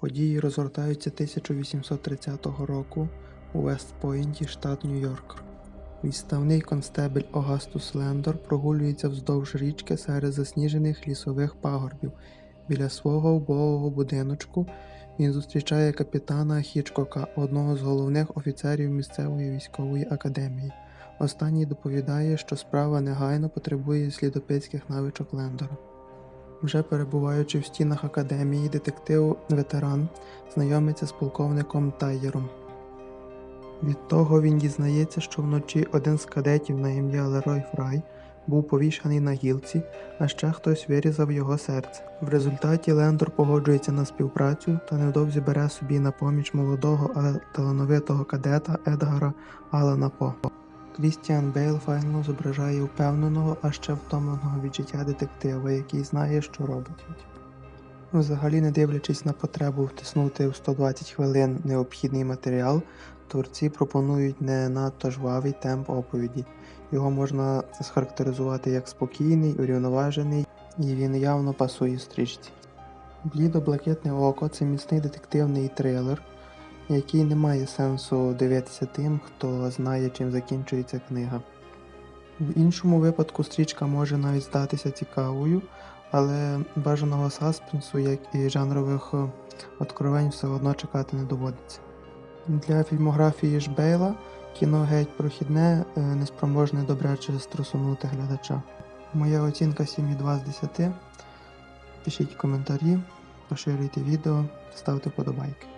Події розгортаються 1830 року у Вестпойнті, штат Нью-Йорк. Відставний констебель Огастус Лендор прогулюється вздовж річки серед засніжених лісових пагорбів. Біля свого убогого будиночку він зустрічає капітана Хічкока, одного з головних офіцерів місцевої військової академії. Останній доповідає, що справа негайно потребує слідопитських навичок Лендора. Вже перебуваючи в стінах академії, детектив-ветеран знайомиться з полковником Тайєром. Від того він дізнається, що вночі один з кадетів на ім'я Лерой Фрай був повішаний на гілці, а ще хтось вирізав його серце. В результаті Лендор погоджується на співпрацю та невдовзі бере собі на поміч молодого, але талановитого кадета Едгара Алана По. Крістіан Бейл файно зображає впевненого, а ще втомленого від життя детектива, який знає, що робить. Взагалі, не дивлячись на потребу втиснути в 120 хвилин необхідний матеріал, творці пропонують не надто жвавий темп оповіді. Його можна схарактеризувати як спокійний, урівноважений, і він явно пасує стрічці. Блідо-блакитне око це міцний детективний трилер, який не має сенсу дивитися тим, хто знає, чим закінчується книга. В іншому випадку стрічка може навіть здатися цікавою, але бажаного саспенсу, як і жанрових е, откровень, все одно чекати не доводиться. Для фільмографії ж Бейла кіно геть прохідне, е, неспроможне добряче струсунути глядача. Моя оцінка 7,2 з 10. Пишіть коментарі, поширюйте відео, ставте подобайки.